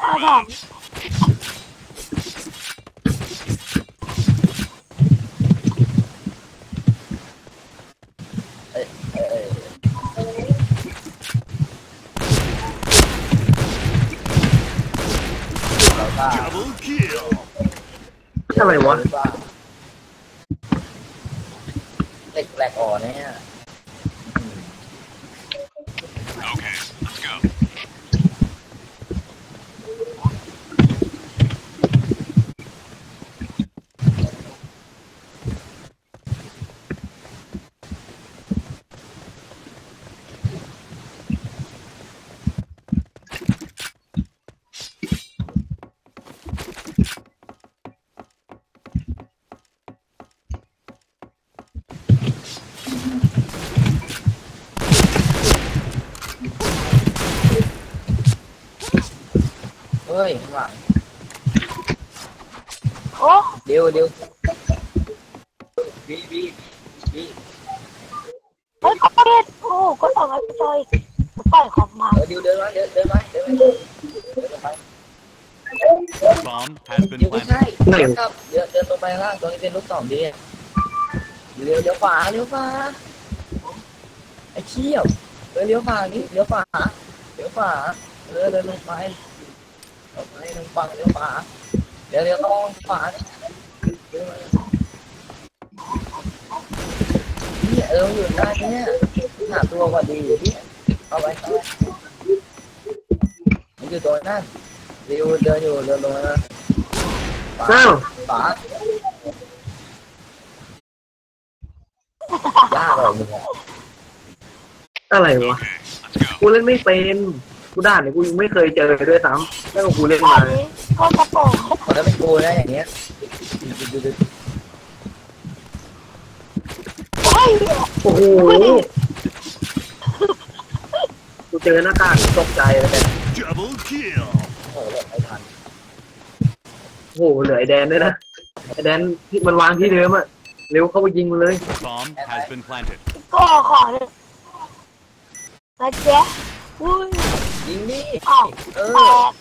เอาแผนเอ้ยเอ้ยเอ้ยเราบ้า Double kill. อะไรวะบ้าเด็กแหลกอ่อนเนี่ย เฮ้ยข้างหลังโอ้เดี๋ยวเดี๋ยวบีบีบีเฮ้ยก็เด็ดโอ้ก็ต่อมาไปต่อยปล่อยของมาเออเดี๋ยวเดินมาเดินเดินมาเดินมาเดินไป Bomb has been เดี๋ยวไม่ planted. ใช่เดินครับเดินเดินตรงไปข้างล่างตรงนี้เป็นลูกศรดีเลี้ยวเลี้ยวขวาเลี้ยวขวาไอ้เชี่ยวเออเลี้ยวขวานี่เลี้ยวขวาเลี้ยวขวาเออเดินลงไป เลงไปลงฝั่งเลี้ยวขวาเดี๋ยวเลี้ยวตรงขวาเนี่ยเอออยู่ได้เนี่ยหาตัวก่อนดีเนี่เอาไปเอมันอยู่ตรงนั้นดิวเดินอยู่เดินลงนะขวาอ้าวขวายากเลยมึงอะอะไรวะ Okay, let's go. กูเล่นไม่เป็น กูด่านเนี่ยกูยังไม่เคยเจอด้วยซ้ำแล้วกูเล่นอัมานนี้ก็กระโปรงมันก็เป็นกูนะอย่างเงี้ยดูดูดูเฮ้ยโอ้โหกูเจอหน้ากากตกใจเลยเนี่ย Double kill. โอ้โหไม่ทันโอ้โหเหลือไอแดนด้วยนะไอแดนที่มันวางที่เดิมอะเร็วเข้าไปยิงมันเลย Bomb has been planted. ก็ขอเลยนะเจ๊อุ้ย ยิงดิอ้าวเอแตอก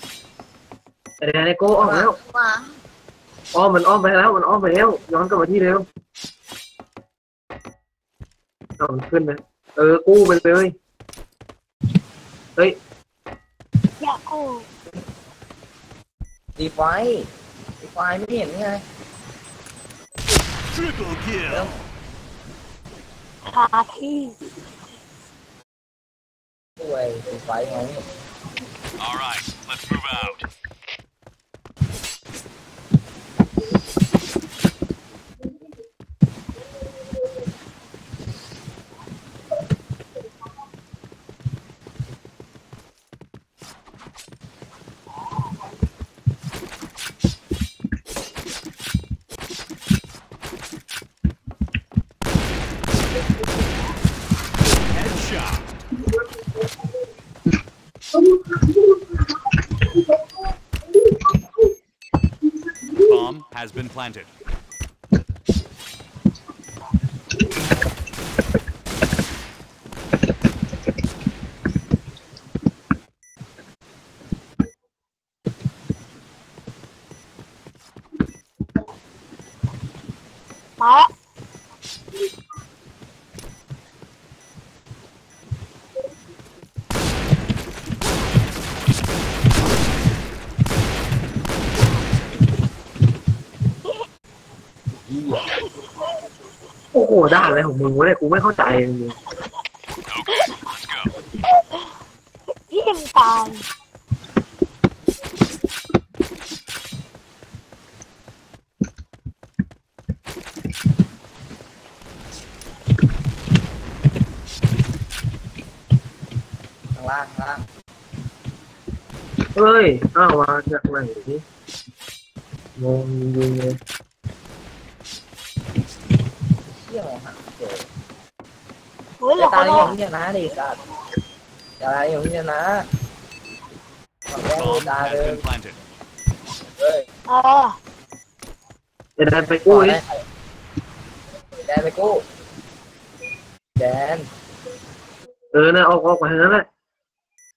ไอแดนไอโก้ออกแล้วมาอ้อมมันอ้อมไปแล้วมันอ้อมไปแล้วย้อนกลับมาที่เดิมเอามันขึ้นนะเออกู้ไปเลยอยากกูตีไฟตีไฟไม่เห็นไง Triple kill. คาที่ ด้วยตีไฟไง All right, let's move out. Planted. ด่านอะไรของมึงวะเนี่ยกูไม่เข้าใจจริง Okay, let's go. พี่มตายข้างล่างข้างล่างๆเฮ้ยอ้าวมาจากไหนนี่งงจริงๆเลย เที่ยวหาเจอเฮ้ยหลจะอคตายนอย่างนี้นะดิสัตว์จะตายอย่างนี้นะทำแม่ Bomb ตาย has เลย been planted. เฮ้ยเออไอแดนไปกู้ดิแดนไปกู้แดนเออนะออกออกไปทางนั้นแหละ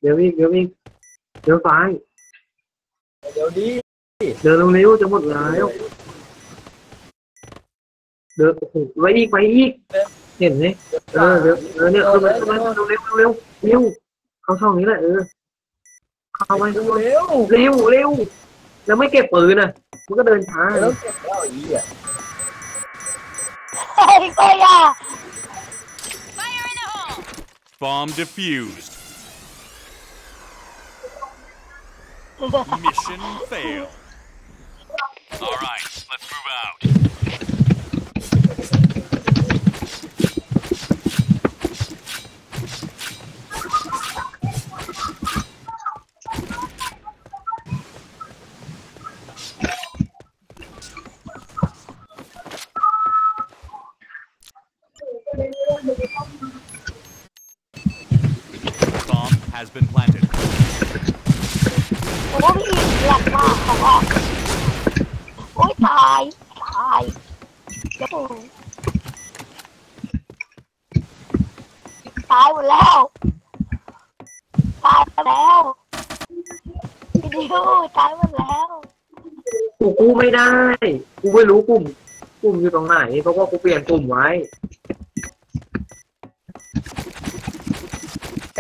เดี๋ยววิ่งเดี๋ยววิ่งเดี๋ยวซ้ายเดี๋ยวดีเดินเร็วๆจะหมดแล้ว เดินโอ้โหไว้อีกไปอีก เห็นไหมเออเดี๋ยวเออเนี่ยเออเร็วเร็วเร็วเร็วเร็วเข้าช่องนี้แหละเออเข้าไปเร็วเร็วเร็วแล้วไม่เก็บปืนอะมันก็เดินช้าแล้วเก็บแล้วอีอะเฮ้ยก็อย่า Bomb defused. Mission failed. All right, let's move out. Has been planted. โอ้ยหลักมากเขาว่าโอ้ยตาย ตายโอ้โหตายหมดแล้ว ตายไปแล้ววิดีโอตายหมดแล้ว กูกู้ไม่ได้ กูไม่รู้ปุ่มปุ่มอยู่ตรงไหน เพราะว่ากูเปลี่ยนปุ่มไว้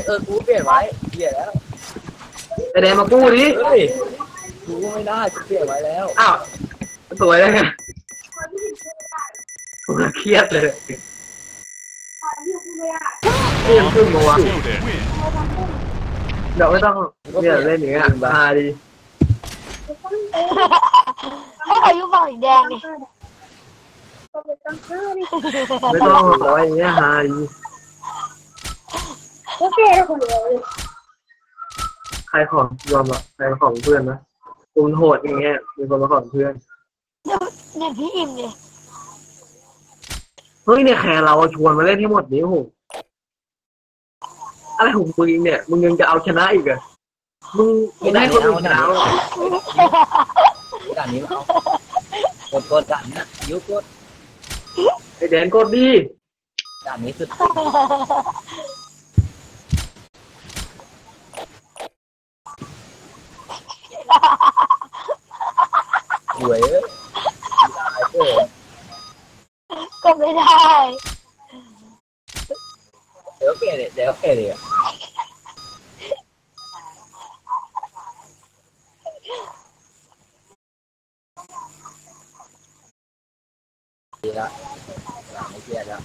เออกูเปลี่ยนไว้เปลี่ยนแล้วไอแดงมากู้ดิเฮ้ยกูไม่ได้กูเปลี่ยนไว้แล้วอ้าวสวยเลยไงกูเครียดเลยนี่ยังขึ้นมาวะ Loaded. Win. เดี๋ยวไม่ต้องเนี่ยเล่นอย่างเงี้ยฮาดีให้เขาอยู่ฝั่งสีแดงดิไม่ต้องร้อยอย่างเงี้ยฮาดี ใครของยอมอะใครของเพื่อนนะคุณโหดอย่างเงี้ยมีคนมาของเพื่อนเนี่ยเนี่ยพี่อิ่มดิเฮ้ยเนี่ยแคร์เราชวนมาเล่นให้หมดนี้โอ้โหอะไรของมึงเนี่ย มึงยังจะเอาชนะอีกเหรอมึงมึงให้คนอื่นชนะเหรอด่านนี้เอากดกดด่านนี้นะยุกดไอแดนกดดีด่านนี้สุดสวยเอ้ยตายเกิน ก็ไม่ได้ เดี๋ยวเปลี่ยนเลยเดี๋ยวเปลี่ยนเล ยดีละด่านไม่เปลี่ยนละ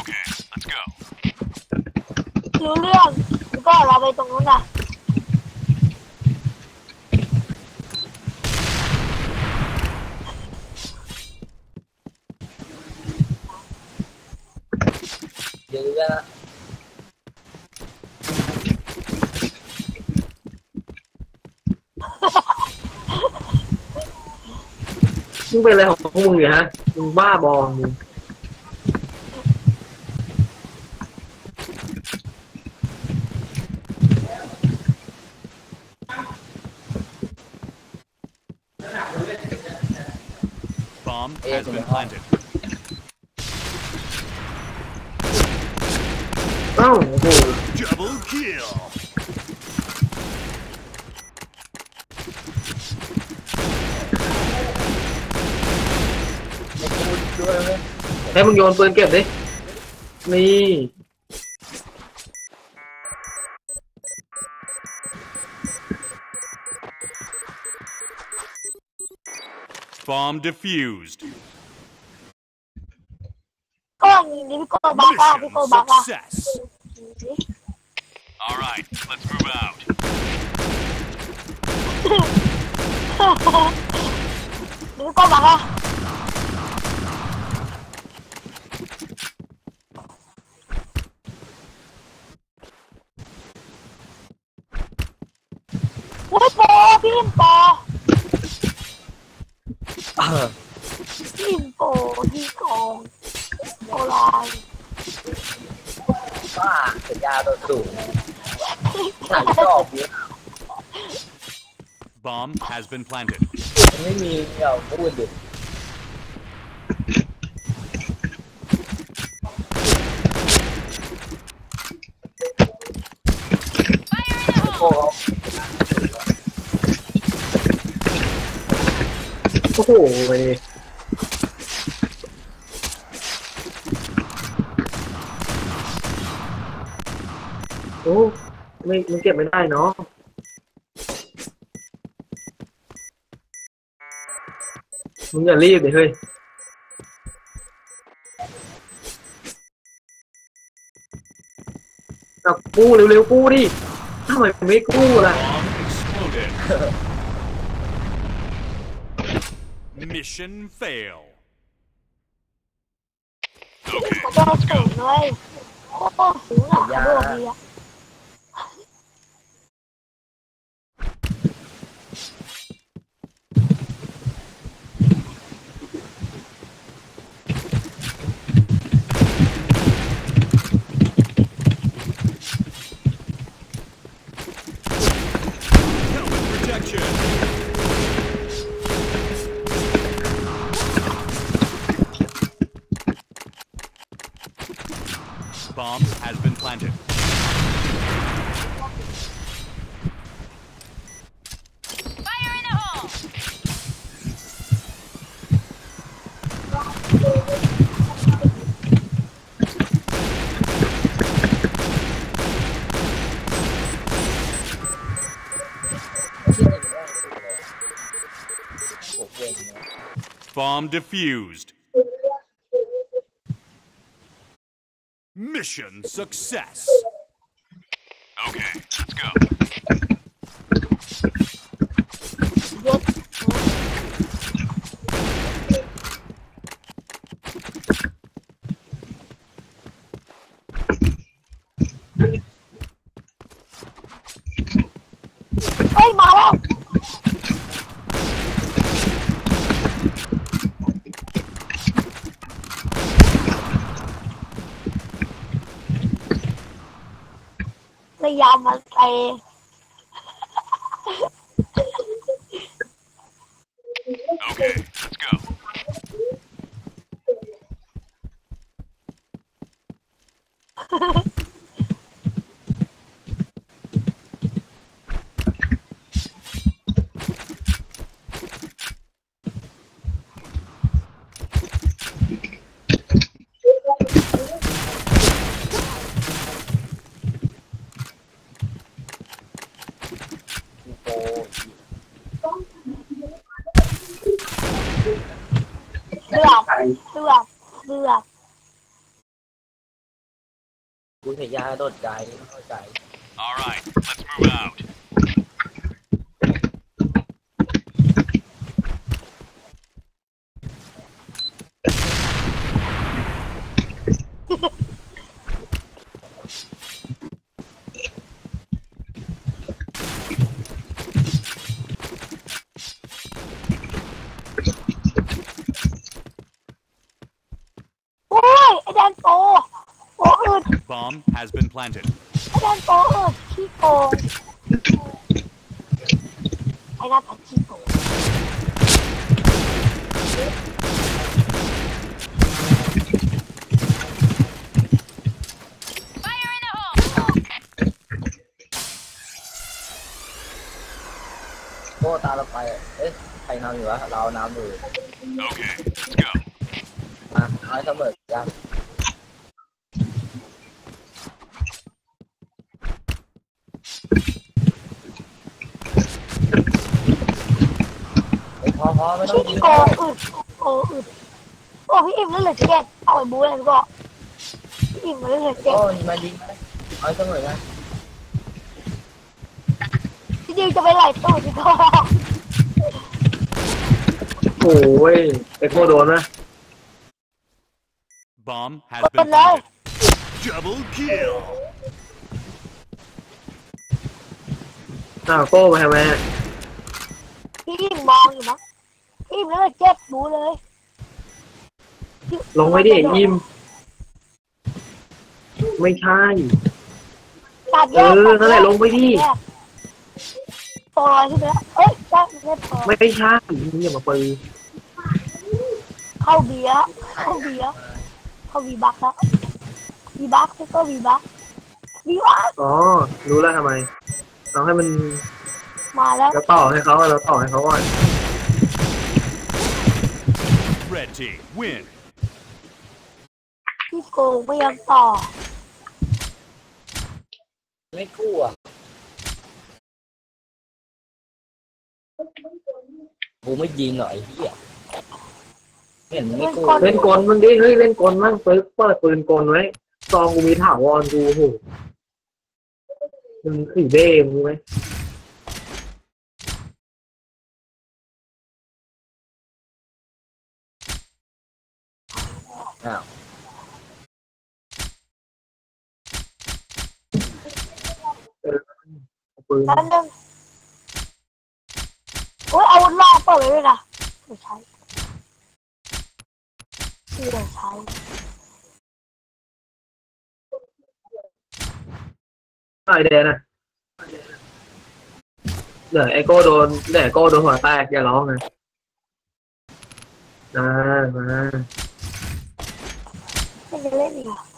Okay, let's go. รู้เรื่องแล้ว ก็เราไปตรงนู้นน่ะเดี๋ยวดูกันนะมึงเป็นอะไรของพวกมึงเนี่ยฮะมึงบ้าบอมึง Bomb has been planted. เอ้าโอ้โห Double kill. ไม่พูดด้วยไหมให้มึงโยนปืนเก็บดิ นี่ Bomb defused. ก็ยิงดิพี่โกบาก้าพี่โก Mission บาก้า success. All right, let's move out. พี่โกบาก้าโอ้ยโปพี่อิมโปเอ Bomb has been planted. ไม่มีเดี๋ยวพูดดิ Oh. อ้ไม่มันเก็บไม่ได้เนาะมึงอย่ารีบดิเฮ้ยกับกู้เร็วๆกู้ดิทำไมไม่กู้ล่ะ Bomb exploded. Mission fail. เ Bomb defused. Mission success. พยายามมาเตะ Okay, let's go. มีโป เลือกเลือกเลือก คุณพยาโดดใจไม่เข้าใจ All right, let's move out. โอ้ย ไอแดนโปโอ้อึด Bomb has been planted. ไอแดนโปอึดขี้โกงไอ้หน้าตาขี้โกง Fire in the hole! โก้ตามเราไป เอ๊ะ ใครนำอยู่วะ เรานำอยู่ Okay, let's go. มาเอาให้เสมอกันเฮ้ยพอพอไม่ต้องยิขี้งโกแล้วงอึดโอ้อึดโอ้พี่อิ่มแล้วเหลือเจ็ดเอาไอ้บูเลยพี่บอกพี่อิ่มแล้วเหลือเจ็ดโอ้ยมายิงไปเอาให้เสมอกันพี่ดิวจะไปไหลตู้พี่ก็ โอ้ยเอ็กโมโดนนะ Bomb has เป็ been นเลย planted. Double kill. อ้าวโก้มาทำไมอะพี่อิ่มมองอยู่นะพี่อิ่มแล้วเหลือเจ็ดบูเลยลงไว้ดิยิม ไม่ใช่ ตัดแยเอกอนั่นแหละลงไปดิแยกโปรยใช่ไหมเอ้ย ใช่ไม่ใช่โปรยไม่ใช่มึงอย่ามาปืนเข้าเบียร์เข้าเบียร์เข้าวีบักแล้ววีบักก็วีบักวีบักอ๋อ รู้แล้วทำไมเราให้มันมาแล้วเราต่อให้เขาเราต่อให้เขาก่อน Red team win. พี่โกงไม่ยังต่อ ไม่กลัว กูไม่ยิงหรอกไอ้เหี้ยเห็นไม่กลัวเล่นกลมันดิเฮ้ยเล่นกลมั่งเปิดเปิดปืนกลไว้ซองกูมีถาวรกูโหมึงสี่เบ้มึงไหมอ้าวเอาปืนนั่นหนึ่ง โอ้ยอาวุธล่อเปิดไว้ด้วยนะไม่ใช่ที่เราใช้ไอเดนอะเดี๋ยวไอโก้โดนเดี๋ยวไอโก้โดนหัวแตกอย่าร้องนะนะมาไม่ได้เล่นอีกเห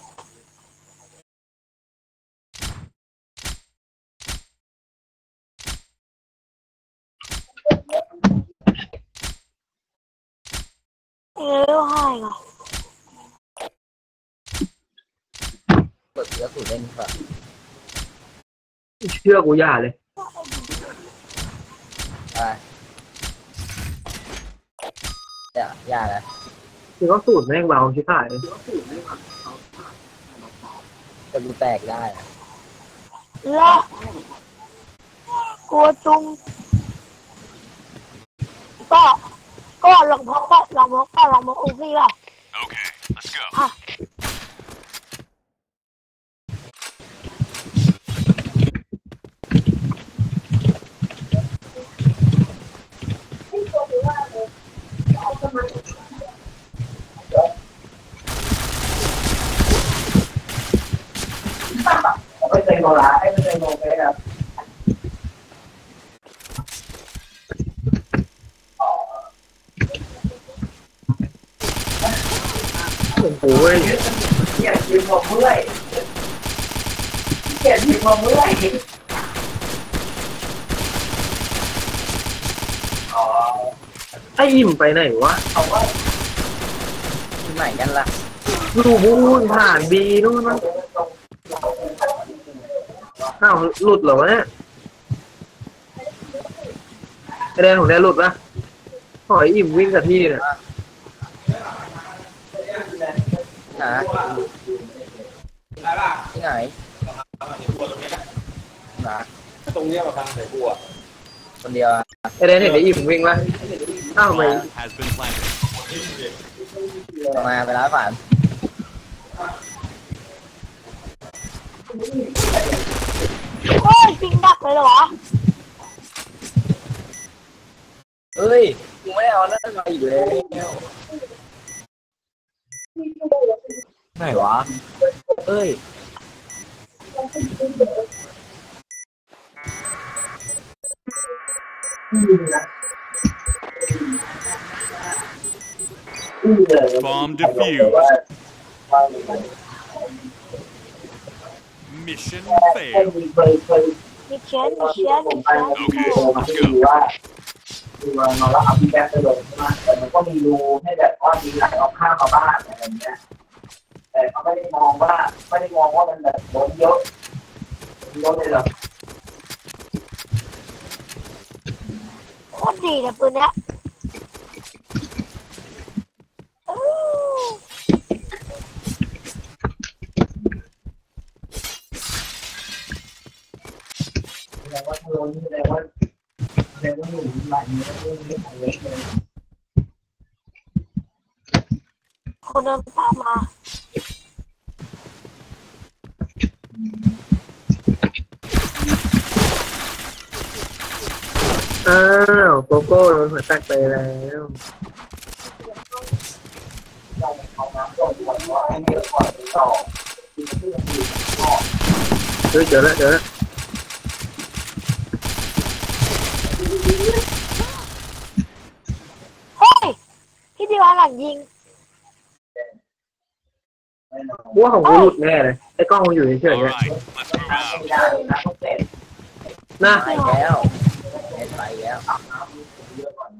รอเออให้เหรอเปิดเสือสูดเล่นครับเชื่อกูอย่าเลยอะไรอย่าอย่านะคือก็สูตรแม่งเบาชิบหายจะดูแตกได้นะและกลัวจุงก็ ก็ลองพกก็ลองพกก็ลองพกอูซี่ก็ Okay, let's go. ไม่เคยโนราไม่เคยโนเฟสครับโอ้โหเว้ยเกียดยืนมองเมื่อยเกี ยดยืนมองเมื่อยไอ้อิ่มไปไหนวะที่ไหนกันล่ะดูบูนผ่านบีนู่นมั้งอ้าวหลุดเหรอวะเนี่ยไอแดนของแดนหลุดปะหอยอิ่มวิ่งกับที่เนี่ยนะที่ไหน นะตรงเนี้ยมาฟังใส่บัวคนเดียวอะไอแดนเห็นไออิ่มวิ่งปะอ้าวทำไม Bomb has been planted. ทำไมไปร้านฝันโอ้ยจริงดักเลยเหรอวะเอ้ยกูไม่ได้เอานั่นมาอีกแล้วไหนวะเอ้ย Bomb defused. Mission failed. มีเชียนมีเชียนมีเชียน Okay, let's go. คือเราแล้วเอาพี่แก๊สไปลงใช่ไหมแต่มันก็มีรูให้แบบว่ามีไหลออกข้างมาบ้างอะไรอย่างเงี้ย แต่เขาไม่ได้มองว่าไม่ได้มองว่ามันแบบโดนเยอะ โดนเลยหรอโคตรดีเลยปืนเนี้ยอู้แสดงว่าโดนแสดงว่าแสดงว่าหนูไหลเยอะเรื่องนี้ของเล็กเลยคนเดินตามมา อ้าวโกโก้โดนหัวแตกไปแล้วเอาน้ำลงก่อนว่าให้เยอะก่อนหรือต่อคือเพื่อนคือเฮ้ยเจอแล้วเจอแล้วเฮ้ยพี่ดีวันหลังยิงกูว่าของกูหลุดแน่เลยไอ้กล้องมันอยู่เฉย All ๆเนี่ย right, let's move ไม่ out. ได้นะต้องเสร็จนะไปแล้วเห็น ไปแล้วอาบน้ำเยอะก่อน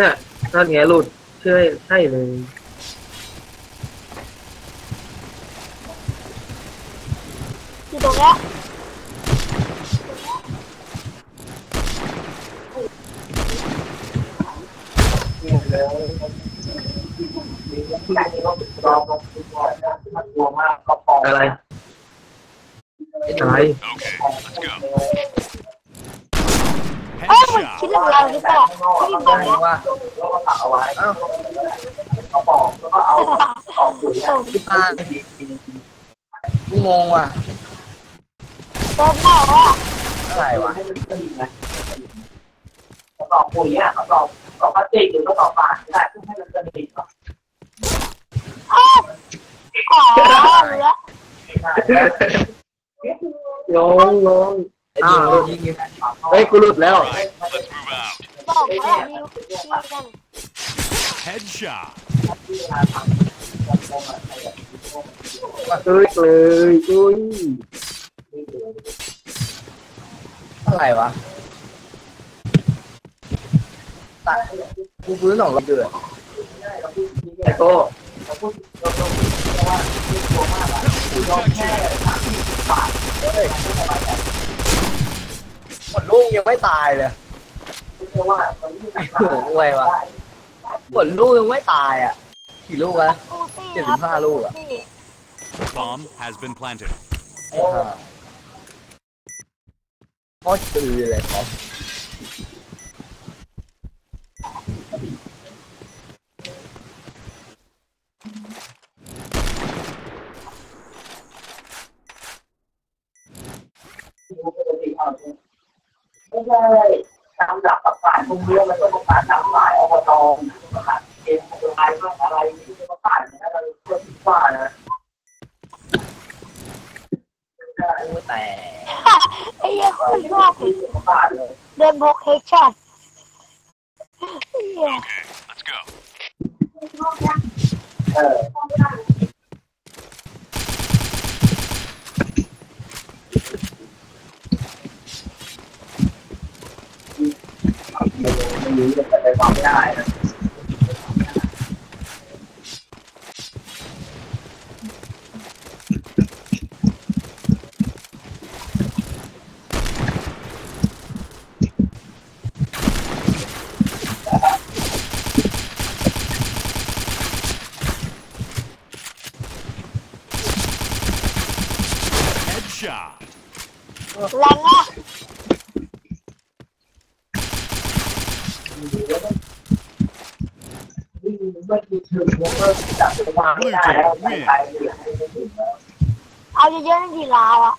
น่ะนั่นไงหลุดเชื่อใช่เลยอยู่ตรงเนี้ยอะไร อะไร Okay, let's go. เอ้ยมัน Headshot. คิดเรื่องเราหรือเปล่าที่ยิงตรงเนี้ยว่าแล้วก็ตักเอาไว้เอ้าเอาปอกแล้วก็เอาออกปุ๋ยส่งพี่ปากูงงว่ะเติมหน้าว่าอะไรวะให้มันกระดิ่งนะกระสอบปุ๋ยอะกระสอบกระสอบพลาสติกหรือกระสอบปากก็ได้เพื่อให้มันกระดิ่งก่อนเอ้าอ๋อรู้แลงงงอ้ยิงโดนยิงยิงเฮ้ยกูหลุดแล้ว Right, let's move out. บอกว่ามีลูกที่กัน Headshot. เอ้ยเลยอุ้ยอะไรวะตัดกูพื้นสองรอบเดือดไอ้โก้ หมดลูกยังไม่ตายเลยโอ้โหอวยวะหมดลูกยังไม่ตายอะกี่ลูกวะกูตี้เจ็ดคสิรับบห้าลูกอะกูตี้ Bomb has been planted. ไอ้ห่าโคตรตือเลยครับ ใช่ตามหลักประกาศตรงเรื่องมันต้องประกาศตามหมายอบตประกาศเองอะไรบ้าอะไรที่ประกาศนะเราเพื่อที่ว่านะแต่ไอ้เหี้ยคนชอบประกาเดินบเฮกชั่นไอ้เหี้ย Let's go. นี้จะไปฟังไม่ได้นะ Headshot. แรงอะ วิ่งไม่คิดถึงว่า จับวางไม่ได้แ